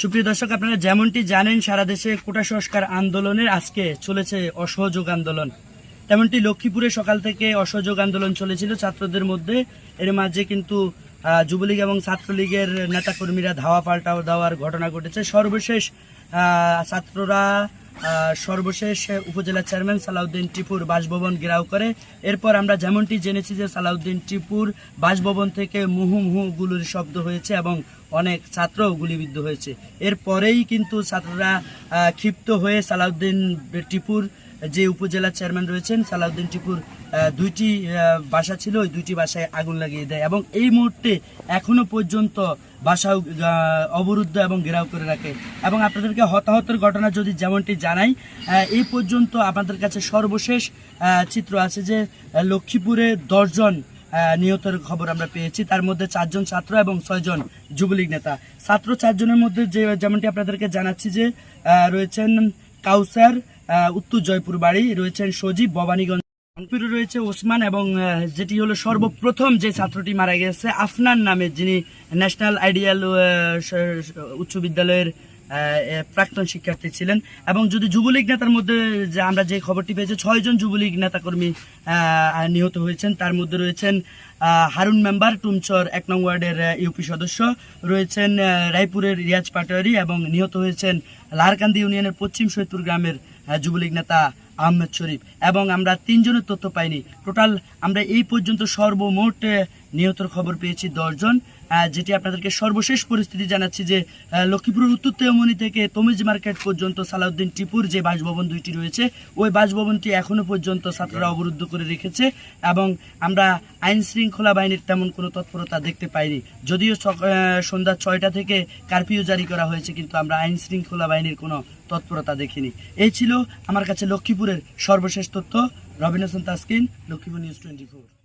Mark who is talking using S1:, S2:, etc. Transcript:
S1: সুপ্রিয় দর্শক, আপনারা যেমনটি জানেন, সারা দেশে কোটা সংস্কার আন্দোলনের আজকে চলেছে অসহযোগ আন্দোলন। তেমনটি লক্ষ্মীপুরে সকাল থেকে অসহযোগ আন্দোলন চলেছিল। ছাত্রদের মধ্যে এর মাঝে কিন্তু যুবলীগ এবং ছাত্রলীগের নেতাকর্মীরা ধাওয়া পাল্টা দেওয়ার ঘটনা ঘটেছে। সর্বশেষ ছাত্ররা সর্বশেষ উপজেলা চেয়ারম্যান সালাউদ্দিন টিপুর বাসভবন ঘেরাও করে। এরপর আমরা যেমনটি জেনেছি যে সালাউদ্দিন টিপুর বাসভবন থেকে মুহু মুহু গুলির শব্দ হয়েছে এবং অনেক ছাত্র গুলিবিদ্ধ হয়েছে। এরপরেই কিন্তু ছাত্ররা ক্ষিপ্ত হয়ে সালাউদ্দিন টিপুর যে উপজেলা চেয়ারম্যান রয়েছেন, সালাউদ্দিন টিপুর দুইটি বাসা ছিল, ওই দুইটি বাসায় আগুন লাগিয়ে দেয় এবং এই মুহূর্তে এখনও পর্যন্ত বাসা অবরুদ্ধ এবং ঘেরাও করে রাখে। এবং আপনাদেরকে হতাহতের ঘটনা যদি যেমনটি জানাই এই পর্যন্ত আপনাদের কাছে সর্বশেষ চিত্র আছে যে লক্ষ্মীপুরে দশজন নিহতের খবর আমরা পেয়েছি। তার মধ্যে চারজন ছাত্র এবং ছয়জন যুবলীগ নেতা। ছাত্র চারজনের মধ্যে যে, যেমনটি আপনাদেরকে জানাচ্ছি যে রয়েছেন কাউসার উত্তর জয়পুর বাড়ি রয়েছেন সজীব ভবানীগঞ্জ রয়েছে ওসমান এবং যেটি হলো সর্বপ্রথম যে ছাত্রটি মারা গেছে, আফনান নামে যিনি ন্যাশনাল আইডিয়াল উচ্চ বিদ্যালয়ের প্রাক্তন শিক্ষার্থী ছিলেন। এবং যদি যুবলীগ নেতার মধ্যে যে আমরা যে খবরটি পেয়েছি ছয়জন যুবলীগ নেতাকর্মী নিহত হয়েছেন। তার মধ্যে রয়েছেন হারুন মেম্বার, টুমচর এক নং ওয়ার্ডের ইউপি সদস্য। রয়েছেন রায়পুরের রিয়াজ পাটোয়ারি এবং নিহত হয়েছেন লারকান্দি ইউনিয়নের পশ্চিম সৈয়দপুর গ্রামের যুবলীগ নেতা আহমেদ শরীফ। এবং আমরা তিনজনের তথ্য পাইনি। টোটাল আমরা এই পর্যন্ত সর্বমোট নিহতর খবর পেয়েছি দশজন। যেটি আপনাদেরকে সর্বশেষ পরিস্থিতি জানাচ্ছি যে আহ, লক্ষ্মীপুরের উত্তর তেমনি থেকে তমিজ মার্কেট পর্যন্ত সালাউদ্দিন টিপুর যে বাসভবন দুইটি রয়েছে ওই বাসভবনটি এখনও পর্যন্ত ছাত্ররা অবরুদ্ধ করে রেখেছে এবং আমরা আইন শৃঙ্খলা বাহিনীর তেমন কোনো তৎপরতা দেখতে পাইনি। যদিও সন্ধ্যা ছয়টা থেকে কারফিউ জারি করা হয়েছে কিন্তু আমরা আইন শৃঙ্খলা বাহিনীর কোনো তৎপরতা দেখিনি। এই ছিল আমার কাছে লক্ষ্মীপুরের সর্বশেষ তথ্য। Robin Hossain Taskin Lakshmipur news twenty four.